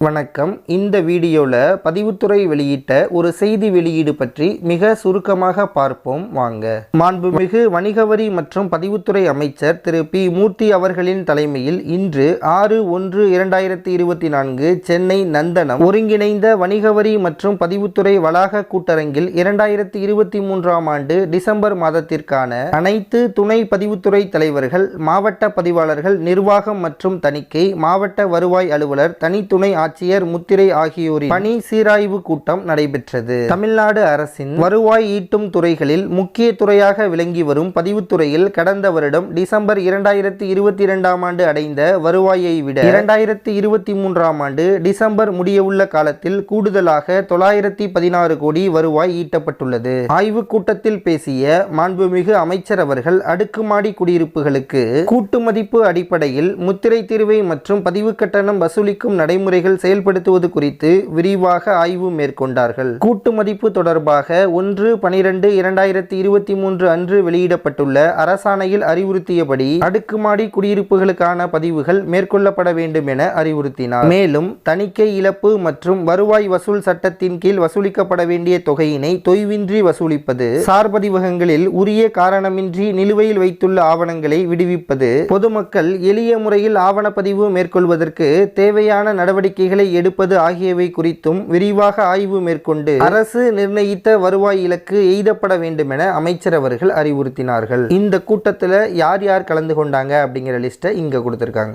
வணக்கம். இந்த வீடியோவில் பதிவுத்துறை வெளியிட்ட ஒரு செய்தி வெளியீடு பற்றி மிக சுருக்கமாக பார்ப்போம். வாங்க. மாண்புமிகு வணிக வரி மற்றும் பதிவுத்துறை அமைச்சர் திரு. பி. மூர்த்தி அவர்களின் தலைமையில் இன்று ஆறு ஒன்று இரண்டாயிரத்தி இருபத்தி நான்கு சென்னை நந்தனம் ஒருங்கிணைந்த வணிக வரி மற்றும் பதிவுத்துறை வளாக கூட்டரங்கில் இரண்டாயிரத்தி இருபத்தி மூன்றாம் ஆண்டு டிசம்பர் மாதத்திற்கான அனைத்து துணை பதிவுத்துறை தலைவர்கள் மாவட்ட பதிவாளர்கள் நிர்வாகம் மற்றும் தணிக்கை மாவட்ட வருவாய் அலுவலர் தனித்துணை ஆட்சியர் முத்திரை ஆகியோரின் பணி சீராய்வு கூட்டம் நடைபெற்றது. தமிழ்நாடு அரசின் வருவாய் ஈட்டும் துறைகளில் முக்கிய துறையாக விளங்கி வரும் பதிவுத்துறையில் கடந்த வருடம் டிசம்பர் இரண்டாயிரத்தி இருபத்தி இரண்டாம் ஆண்டு அடைந்த வருவாயை விட இரண்டாயிரத்தி இருபத்தி மூன்றாம் ஆண்டு டிசம்பர் முடியவுள்ள காலத்தில் கூடுதலாக தொள்ளாயிரத்தி பதினாறு கோடி வருவாய் ஈட்டப்பட்டுள்ளது. ஆய்வு கூட்டத்தில் பேசிய மாண்புமிகு அமைச்சர் அவர்கள் அடுக்குமாடி குடியிருப்புகளுக்கு கூட்டு மதிப்பு அடிப்படையில் முத்திரை தீர்வை மற்றும் பதிவு கட்டணம் வசூலிக்கும் நடைமுறைகள் செயல்படுத்துவது குறித்து விரிவாக ஆய்வு மேற்கொண்டார்கள். கூட்டு மதிப்பு தொடர்பாக ஒன்று பனிரெண்டு இரண்டாயிரத்தி இருபத்தி மூன்று அன்று வெளியிடப்பட்டுள்ள அரசாணையில் அறிவுறுத்தியபடி அடுக்குமாடி குடியிருப்புகளுக்கான பதிவுகள் மேற்கொள்ளப்பட வேண்டும் என அறிவுறுத்தினார். மேலும் தணிக்கை இழப்பு மற்றும் வருவாய் வசூல் சட்டத்தின் கீழ் வசூலிக்கப்பட வேண்டிய தொகையினை தொய்வின்றி வசூலிப்பது சார்பதிவகங்களில் உரிய காரணமின்றி நிலுவையில் வைத்துள்ள ஆவணங்களை விடுவிப்பது பொதுமக்கள் எளிய முறையில் ஆவணப்பதிவு மேற்கொள்வதற்கு தேவையான நடவடிக்கை நடவடிக்கைகளை எடுப்பது ஆகியவை குறித்தும் விரிவாக ஆய்வு மேற்கொண்டு அரசு நிர்ணயித்த வருவாய் இலக்கு எய்தப்பட வேண்டும் என அமைச்சர் அவர்கள் அறிவுறுத்தினார்கள். இந்த கூட்டத்தில் யார் யார் கலந்து கொண்டாங்க அப்படிங்கிற லிஸ்ட்டை இங்கே கொடுத்துருக்காங்க.